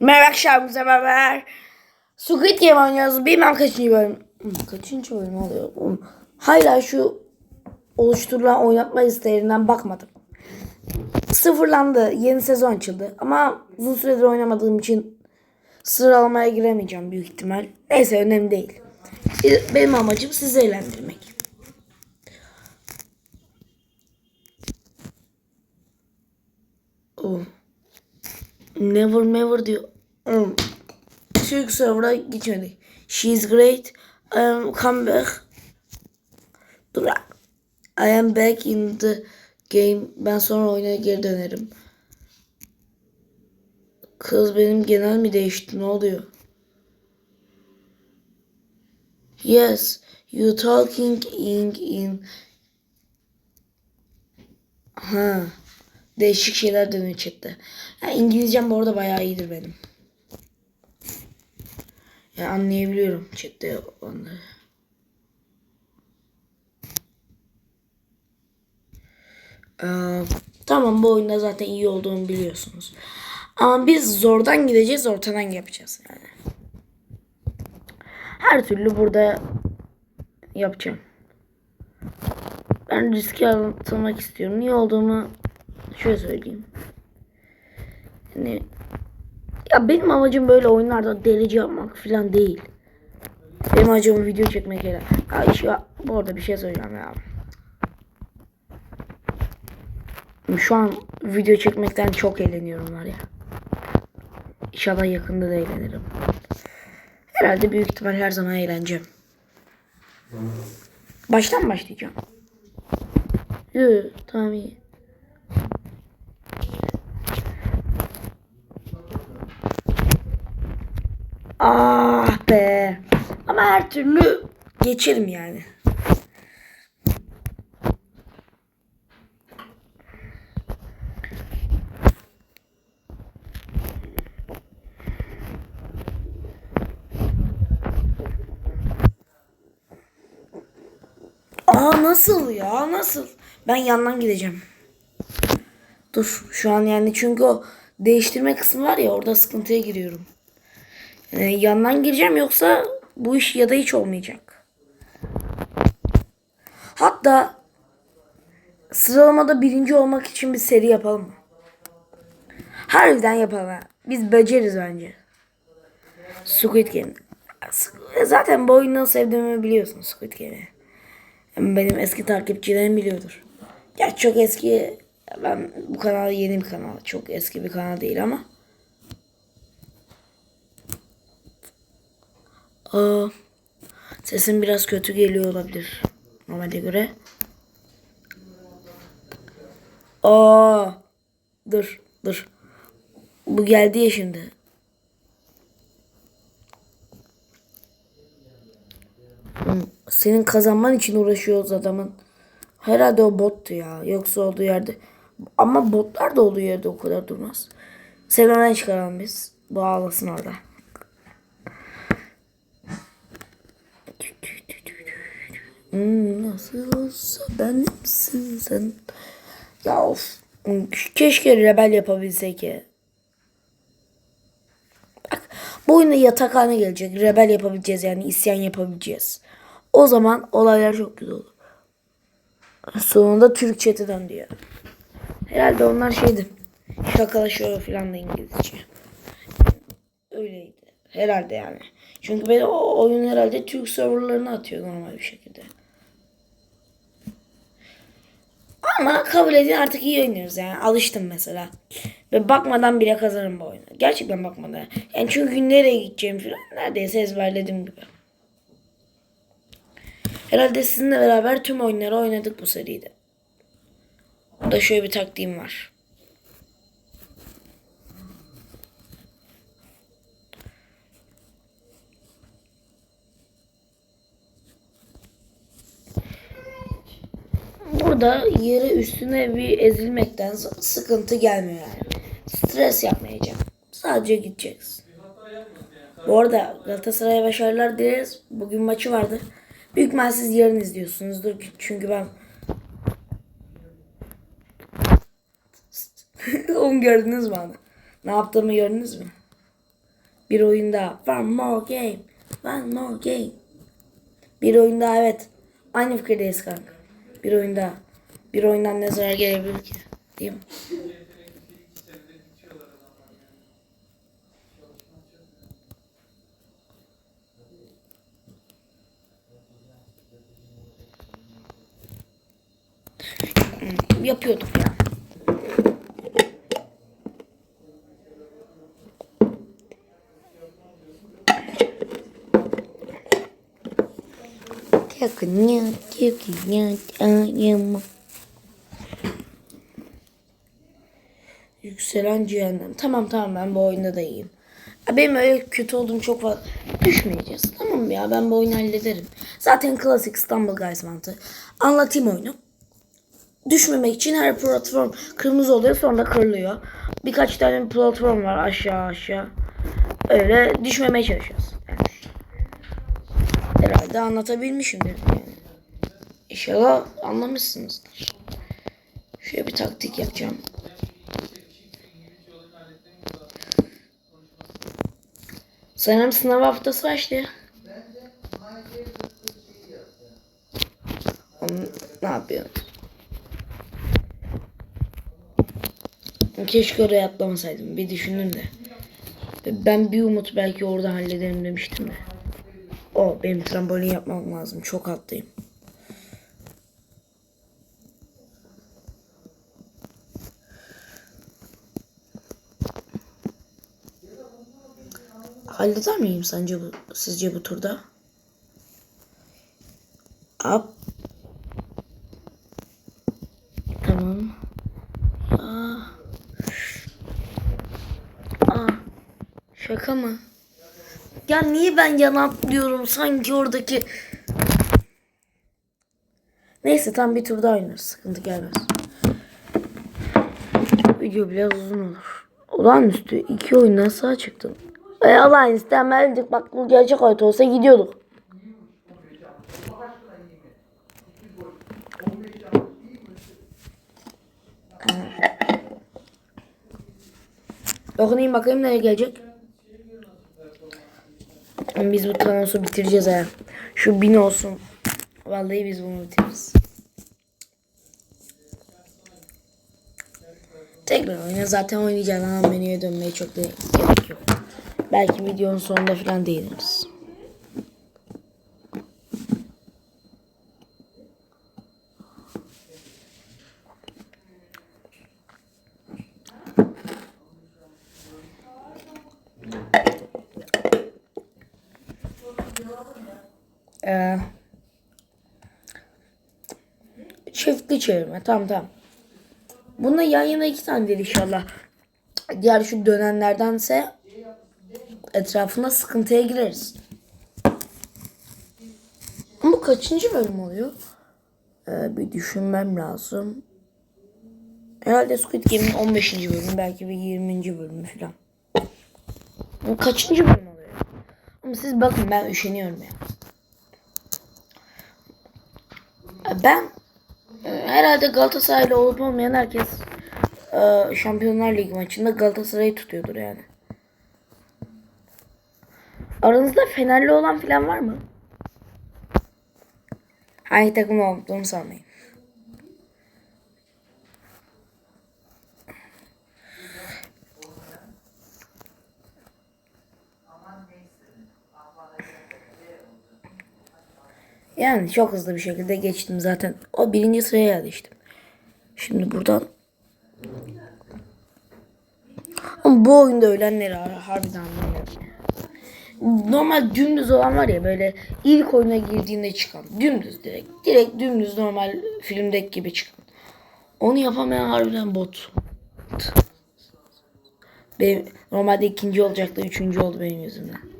Merhaba akşamımıza beraber Squid Game oynuyoruz. Bilmem kaçıncı bölüm. Hmm, Kaçıncı bölüm oluyor? Hala şu oluşturulan oynatma listelerinden bakmadım. Sıfırlandı. Yeni sezon açıldı. Ama uzun süredir oynamadığım için sıralamaya giremeyeceğim büyük ihtimal. Neyse önemli değil. Benim amacım sizi eğlendirmek. Oh. Never never diyor. Hmm. Türk server'a gitmedik. She's great. I am come back. Dur. I am back in the game. Ben sonra oyuna geri dönerim. Kız benim genel mi değişti? Ne oluyor? Yes, you talking in in. Ha. Değişik şeyler dönüyor chatte. Ya İngilizcem bu arada bayağı iyidir benim. Ya anlayabiliyorum chatte onları. Ee, tamam bu oyunda zaten iyi olduğumu biliyorsunuz. Ama biz zordan gideceğiz, ortadan yapacağız yani. Her türlü burada yapacağım. Ben riski atmak istiyorum. Niye olduğumu şöyle söyleyeyim. Yani ya benim amacım böyle oyunlarda delici yapmak falan değil. Benim amacım video çekmek hele. Ya iş ya, bu arada bir şey söyleyeceğim ya. Şu an video çekmekten çok eğleniyorum var ya. İnşallah yakında da eğlenirim. Herhalde büyük ihtimal her zaman eğleneceğim. Baştan başlayacağım? Yoo, tamam iyi. Ah be. Ama her türlü geçerim yani. Aa nasıl ya nasıl? Ben yandan gideceğim. Dur şu an yani çünkü o değiştirme kısmı var ya orada sıkıntıya giriyorum. Yani yandan gireceğim yoksa bu iş ya da hiç olmayacak. Hatta sıralamada birinci olmak için bir seri yapalım mı? Harbiden yapalım ha. Biz beceririz bence. Squid Game. Zaten bu oyunu sevdiğimi biliyorsun Squid Game'i. Benim eski takipçilerim biliyordur. Ya çok eski ben bu kanal yeni bir kanal. Çok eski bir kanal değil ama. Aa, sesim biraz kötü geliyor olabilir. Normalde göre. Aa, dur dur. Bu geldi ya şimdi. Hmm, Senin kazanman için uğraşıyoruz adamın. Herhalde o bottu ya. Yoksa olduğu yerde. Ama botlar da olduğu yerde o kadar durmaz. Sevmeden çıkaralım biz. Bu ağlasın orada. Hmm, nasıl olsa benimsin sen. Ya of. Hmm, Keşke rebel yapabilsek ya. Bak bu oyunda yatakhane gelecek. Rebel yapabileceğiz yani isyan yapabileceğiz. O zaman olaylar çok güzel olur. Sonunda Türk döndü ya. Herhalde onlar şeydi. Şakalaşıyor falan da İngilizce. Öyleydi. Herhalde yani. Çünkü ben o oyun herhalde Türk serverlarına atıyor normal bir şekilde. Ama kabul edin artık iyi oynuyoruz yani. Alıştım mesela. Ve bakmadan bile kazanırım bu oyunu. Gerçekten bakmadan. Yani çünkü nereye gideceğim falan neredeyse ezberledim gibi. Herhalde sizinle beraber tüm oyunları oynadık bu seride. Burada şöyle bir taktiğim var. Burada yere üstüne bir ezilmekten sıkıntı gelmiyor yani. Stres yapmayacağım. Sadece gideceksin. Bu arada Galatasaray'a başarılar dileriz. Bugün maçı vardı. Büyük ihtimal siz yarın izliyorsunuzdur. Çünkü ben Onu gördünüz mü abi? Ne yaptığımı gördünüz mü? Bir oyun daha. One more game. One more game. Bir oyun daha evet. Aynı fikirdeyiz kanka. Bir oyun daha. Bir oyundan ne zarar gelebilir ki? Değil mi? Hmm, Yapıyorduk ya. Yakın yakın. Yükselen cehennem. Tamam tamam ben bu oyunda da iyiyim. Benim öyle kötü olduğum çok fazla düşmeyeceğiz. Tamam ya ben bu oyunu hallederim. Zaten klasik İstanbul Guys mantığı. Anlatayım oyunu. Düşmemek için her platform kırmızı oluyor sonra kırılıyor. Birkaç tane platform var aşağı aşağı. Öyle düşmemeye çalışıyoruz. Herhalde anlatabilmişimdir. İnşallah anlamışsınızdır. Şöyle bir taktik yapacağım. Sanırım sınav haftası başlıyor. Ne yapıyorsun? Keşke oraya atlamasaydım. Bir düşündüm de. Ben bir umut belki orada hallederim demiştim de. O benim trambolin yapmam lazım. Çok alttayım. Halleder miyim sence bu sizce bu turda? Hop. Tamam. Aa. Aa. Şaka mı? Ya niye ben yana atlıyorum sanki oradaki... Neyse tam bir turda oynarız. Sıkıntı gelmez. Video biraz uzun olur. Olağanüstü iki oyundan sağ çıktım. E, Allah'ın istemezdik. Bak bu gerçek hayat olsa gidiyorduk. Dokunayım bakayım nereye gelecek. Biz bu Thanos'u bitireceğiz ha. Şu bin olsun. Vallahi biz bunu bitiririz. Tekrar oyna zaten oynayacağız ama menüye dönmeye çok da gerek yok. Belki videonun sonunda falan değiniriz. Ee, çiftli çevirme. Tamam tamam. Bunda yan yana iki tane değil inşallah. Diğer şu dönenlerdense etrafında sıkıntıya gireriz. Bu kaçıncı bölüm oluyor? Ee, bir düşünmem lazım. Herhalde Squid Game'in 15. bölümü belki bir 20. bölümü falan. Bu kaçıncı bölüm oluyor? Ama siz bakın ben üşeniyorum ya. Ben e, herhalde Galatasaraylı olup olmayan herkes e, Şampiyonlar Ligi maçında Galatasaray'ı tutuyordur yani. Aranızda Fenerli olan falan var mı? Hangi takım olduğunu sanmayın. Yani çok hızlı bir şekilde geçtim zaten. O birinci sıraya yerleştim. Şimdi buradan ama bu oyunda ölenleri har- harbiden anlamıyorum. Normal dümdüz olan var ya böyle ilk oyuna girdiğinde çıkan. Dümdüz direkt. Direkt dümdüz normal filmdeki gibi çıkan. Onu yapamayan harbiden bot. Benim, normalde ikinci olacaktı. Üçüncü oldu benim yüzümden.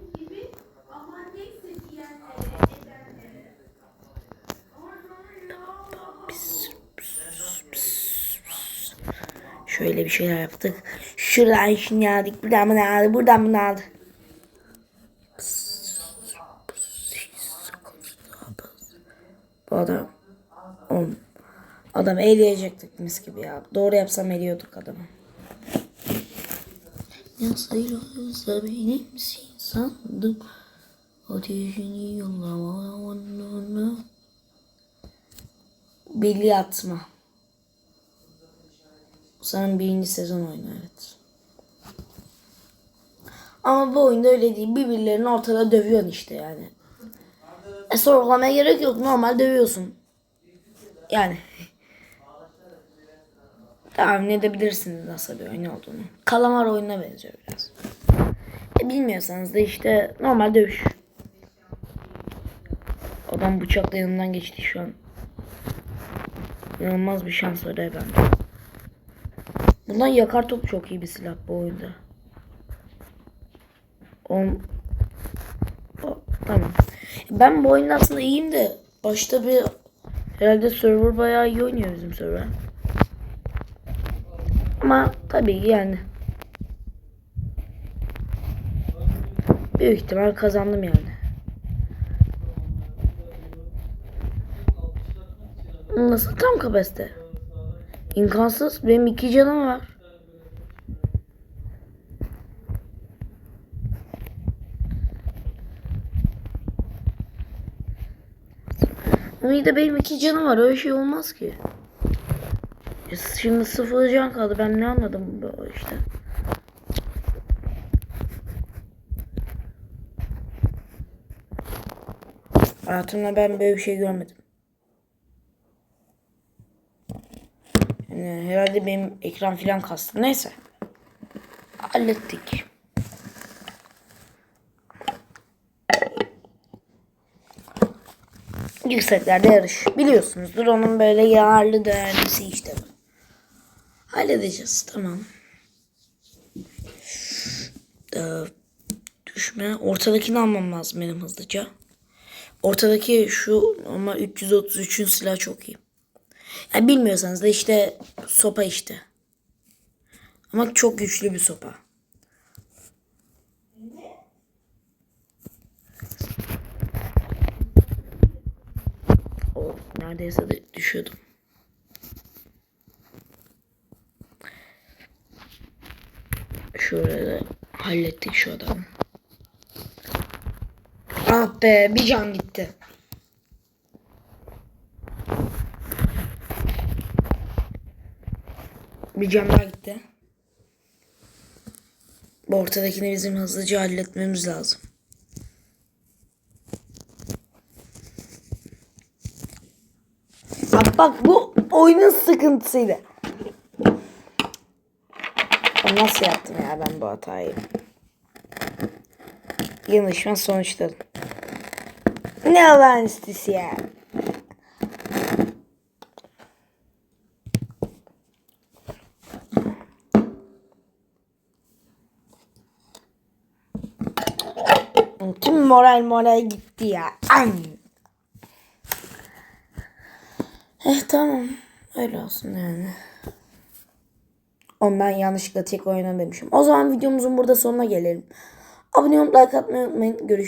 Şöyle bir şeyler yaptık. Şuradan şunu aldık. Buradan bunu aldık. Buradan bunu aldık. Bu adam on. Adam eleyecektik mis gibi ya. Doğru yapsam eliyorduk adamı. Yasayla olsa benimsin sandım. Ateşini yollama. Billy atma. Sanırım birinci sezon oyunu evet. Ama bu oyunda öyle değil. Birbirlerini ortada dövüyorsun işte yani. E sorgulamaya gerek yok. Normal dövüyorsun. Yani. Tahmin edebilirsiniz nasıl bir oyun olduğunu. Kalamar oyununa benziyor biraz. E bilmiyorsanız da işte normal dövüş. Adam bıçakla yanımdan geçti şu an. İnanılmaz bir şans var bende. Bundan yakar top çok iyi bir silah bu oyunda. On... O, tamam. Ben bu oyunda aslında iyiyim de başta bir herhalde server bayağı iyi oynuyor bizim server. Ama tabii yani. Büyük ihtimal kazandım yani. Nasıl tam kapasite? İmkansız. Benim iki canım var. Ama de benim iki canım var. Öyle şey olmaz ki. Şimdi sıfır can kaldı. Ben ne anladım bu işte. Hayatımda ben böyle bir şey görmedim. Herhalde benim ekran filan kastı. Neyse. Hallettik. Yükseklerde yarış. Biliyorsunuzdur onun böyle yararlı değerlisi işte. Halledeceğiz tamam. Ee, düşme. Ortadakini almam lazım benim hızlıca. Ortadaki şu ama 333'ün silahı çok iyi. Yani bilmiyorsanız da işte sopa işte. Ama çok güçlü bir sopa. O neredeyse de düşüyordum. Şöyle de hallettik şu adamı. Ah be bir can gitti. Bir can daha gitti. Bu ortadakini bizim hızlıca halletmemiz lazım. Bak bak bu oyunun sıkıntısıydı. Nasıl yaptım ya ben bu hatayı? Yanlışma sonuçladım. Ne Allah'ın istisi ya. Tüm moral moral gitti ya. An. Eh tamam. Öyle olsun yani. Ben yanlışlıkla tek oyuna demişim. O zaman videomuzun burada sonuna gelelim. Abone olup like atmayı unutmayın. Görüşürüz.